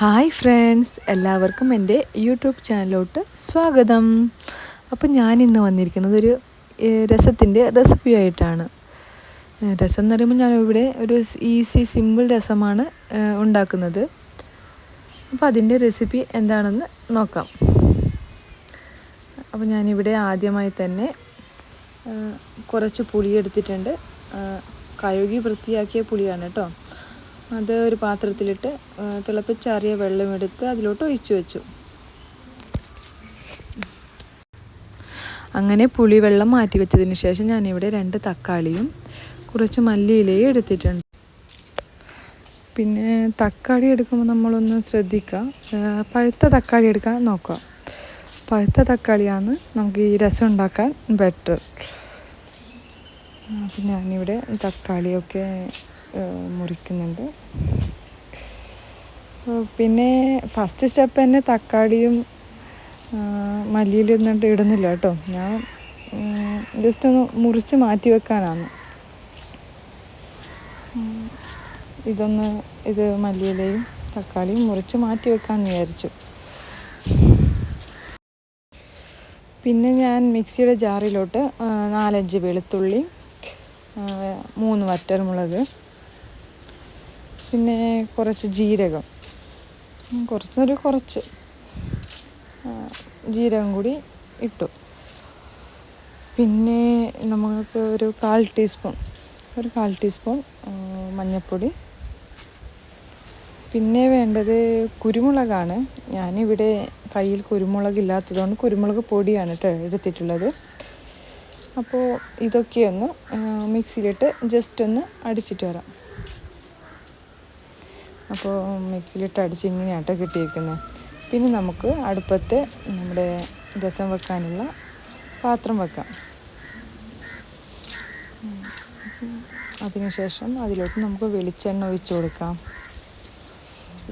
Hi friends എല്ലാവർക്കും എന്റെ YouTube ചാനലിലോട്ട് സ്വാഗതം. അപ്പം ഞാൻ ഇന്ന് വന്നിരിക്കുന്നത് ഒരു രസത്തിന്റെ റെസിപ്പിയായിട്ടാണ് രസം എന്ന് പറയുമ്പോൾ ഞാൻ ഇവിടെ ഒരു ഈസി സിമ്പിൾ രസമാണ് ഉണ്ടാക്കുന്നത്. അപ്പോൾ അതിന്റെ റെസിപ്പി എന്താണെന്ന് നോക്കാം. അപ്പോൾ ഞാനിവിടെ ആദ്യമായി തന്നെ കുറച്ച് പുളി എടുത്തിട്ടുണ്ട് കഴുകി വൃത്തിയാക്കിയ പുളിയാണ് കേട്ടോ. അത് ഒരു പാത്രത്തിലിട്ട് തിളപ്പിച്ചാറിയ വെള്ളമെടുത്ത് അതിലോട്ട് ഒഴിച്ചു വെച്ചു. അങ്ങനെ പുളിവെള്ളം മാറ്റി വെച്ചതിന് ശേഷം ഞാനിവിടെ രണ്ട് തക്കാളിയും കുറച്ച് മല്ലിയിലയും എടുത്തിട്ടുണ്ട്. പിന്നെ തക്കാളി എടുക്കുമ്പോൾ നമ്മളൊന്ന് ശ്രദ്ധിക്കുക പഴുത്ത തക്കാളി എടുക്കാൻ നോക്കുക പഴുത്ത തക്കാളിയാണ് നമുക്ക് ഈ രസം ഉണ്ടാക്കാൻ ബെറ്റർ. അപ്പം ഞാനിവിടെ തക്കാളിയൊക്കെ മുറിക്കുന്നുണ്ട്. പിന്നെ ഫസ്റ്റ് സ്റ്റെപ്പ് തന്നെ തക്കാളിയും മല്ലിയിലൊന്നും ഇടുന്നില്ല കേട്ടോ. ഞാൻ ജസ്റ്റ് ഒന്ന് മുറിച്ച് മാറ്റി വെക്കാനാണ്. ഇതൊന്ന് ഇത് മല്ലിയിലയും തക്കാളിയും മുറിച്ച് മാറ്റി വെക്കാമെന്ന് വിചാരിച്ചു. പിന്നെ ഞാൻ മിക്സിയുടെ ജാറിലോട്ട് നാലഞ്ച് വെളുത്തുള്ളി മൂന്ന് വറ്റൽമുളക് പിന്നെ കുറച്ച് ജീരകം. കുറച്ചൊരു കുറച്ച് ജീരകം കൂടി ഇട്ടു. പിന്നെ നമുക്ക് ഒരു കാൽ ടീസ്പൂൺ ഒരു കാൽ ടീസ്പൂൺ മഞ്ഞൾപ്പൊടി. പിന്നെ വേണ്ടത് കുരുമുളകാണ്. ഞാനിവിടെ കയ്യിൽ കുരുമുളക് ഇല്ലാത്തതുകൊണ്ട് കുരുമുളക് പൊടിയാണ് കേട്ടോ എടുത്തിട്ടുള്ളത്. അപ്പോൾ ഇതൊക്കെ ഒന്ന് മിക്സിയിലിട്ട് ജസ്റ്റ് ഒന്ന് അടിച്ചിട്ട് വരാം. അപ്പോൾ മിക്സിയിലിട്ട് അടിച്ച് ഇങ്ങനെയാട്ടോ കിട്ടിയിരിക്കുന്നത് പിന്നെ നമുക്ക് അടുപ്പത്ത് നമ്മുടെ രസം വെക്കാനുള്ള പാത്രം വെക്കാം. അതിനുശേഷം അതിലോട്ട് നമുക്ക് വെളിച്ചെണ്ണ ഒഴിച്ച് കൊടുക്കാം.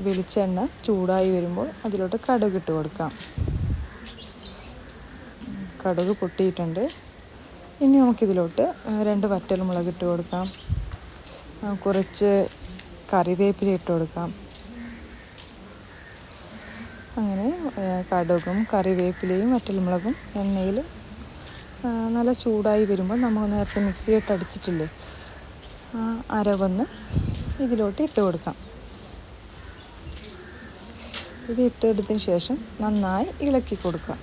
വെളിച്ചെണ്ണ ചൂടായി വരുമ്പോൾ അതിലോട്ട് കടുക് ഇട്ട് കൊടുക്കാം. കടുക് പൊട്ടിയിട്ടുണ്ട്. ഇനി നമുക്കിതിലോട്ട് രണ്ട് വറ്റൽമുളക് ഇട്ട് കൊടുക്കാം. കുറച്ച് കറിവേപ്പില ഇട്ട് കൊടുക്കാം. അങ്ങനെ കടുകും കറിവേപ്പിലയും വറ്റൽമുളകും എണ്ണയിൽ നല്ല ചൂടായി വരുമ്പോൾ നമ്മൾ നേരത്തെ മിക്സിയിട്ട് അടിച്ചിട്ടില്ലേ ആ അരവൊന്ന് ഇതിലോട്ട് ഇട്ട് കൊടുക്കാം. ഇത് ഇട്ടെടുത്തതിന് ശേഷം നന്നായി ഇളക്കി കൊടുക്കാം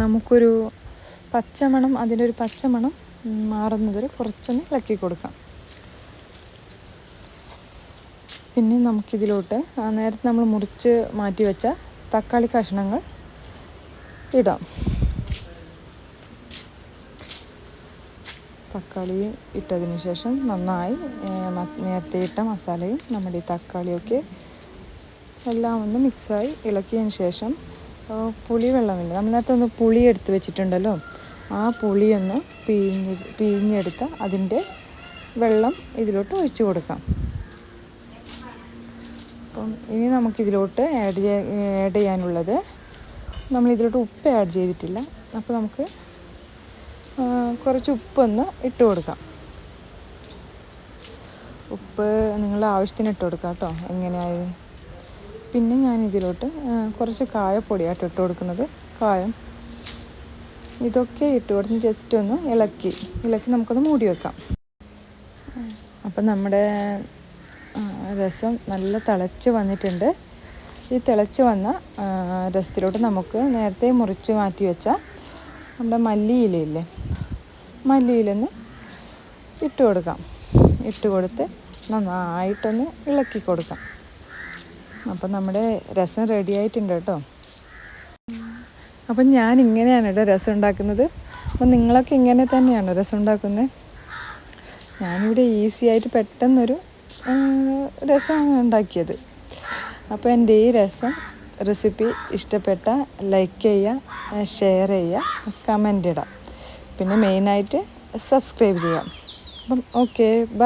നമുക്കൊരു പച്ചമണം അതിന്റെ ഒരു പച്ചമണം മാറുന്നതൊരു കുറച്ചൊന്ന് ഇളക്കി കൊടുക്കാം. പിന്നെ നമുക്കിതിലോട്ട് നേരത്തെ നമ്മൾ മുറിച്ച് മാറ്റി വെച്ച തക്കാളി കഷ്ണങ്ങൾ ഇടാം. തക്കാളി ഇട്ടതിന് ശേഷം നന്നായി നേരത്തെ ഇട്ട മസാലയും നമ്മുടെ ഈ തക്കാളിയൊക്കെ എല്ലാം ഒന്ന് മിക്സായി ഇളക്കിയതിന് ശേഷം പുളി വെള്ളമില്ല. നമ്മൾ നേരത്തെ ഒന്ന് പുളി എടുത്ത് വെച്ചിട്ടുണ്ടല്ലോ ആ പുളിയൊന്ന് പിഴിഞ്ഞ് പിഴിഞ്ഞെടുത്ത് അതിന്റെ വെള്ളം ഇതിലോട്ട് ഒഴിച്ചു കൊടുക്കാം. അപ്പം ഇനി നമുക്കിതിലോട്ട് ആഡ് ചെയ്യാൻ ആഡ് ചെയ്യാനുള്ളത്. നമ്മളിതിലോട്ട് ഉപ്പ് ആഡ് ചെയ്തിട്ടില്ല. അപ്പോൾ നമുക്ക് കുറച്ച് ഉപ്പൊന്ന് ഇട്ട് കൊടുക്കാം. ഉപ്പ് നിങ്ങളുടെ ആവശ്യത്തിന് ഇട്ട് കൊടുക്കാം കേട്ടോ. എങ്ങനെയായാലും. പിന്നെ ഞാൻ ഇതിലോട്ട് കുറച്ച് കായപ്പൊടിയായിട്ട് ഇട്ട് കൊടുക്കുന്നത്. കായം. ഇതൊക്കെ ഇട്ട് കൊടുത്ത് ജസ്റ്റ് ഒന്ന് ഇളക്കി. ഇളക്കി നമുക്കൊന്ന് മൂടി വെക്കാം. അപ്പം നമ്മുടെ രസം നല്ല തിളച്ച് വന്നിട്ടുണ്ട്. ഈ തിളച്ച് വന്ന രസത്തിലോട്ട് നമുക്ക് നേരത്തെ മുറിച്ച് മാറ്റി വെച്ച നമ്മുടെ മല്ലിയിലയില്ലേ? മല്ലിയിലൊന്ന് ഇട്ട് കൊടുക്കാം. ഇട്ട് കൊടുത്ത് നന്നായിട്ടൊന്ന് ഇളക്കി കൊടുക്കാം. അപ്പം നമ്മുടെ രസം റെഡി ആയിട്ടുണ്ട് കേട്ടോ. അപ്പം ഞാൻ ഇങ്ങനെയാണ് കേട്ടോ രസം ഉണ്ടാക്കുന്നത്. അപ്പം നിങ്ങളൊക്കെ ഇങ്ങനെ തന്നെയാണോ രസം ഉണ്ടാക്കുന്നത്? ഞാനിവിടെ ഈസി ആയിട്ട് പെട്ടെന്നൊരു രസമാണ് ഉണ്ടാക്കിയത്. അപ്പോൾ എന്റെ ഈ രസം റെസിപ്പി ഇഷ്ടപ്പെട്ട ലൈക്ക് ചെയ്യുക ഷെയർ ചെയ്യുക കമന്റ് ഇടാം പിന്നെ മെയിനായിട്ട് സബ്സ്ക്രൈബ് ചെയ്യാം അപ്പം ഓക്കെ ബൈ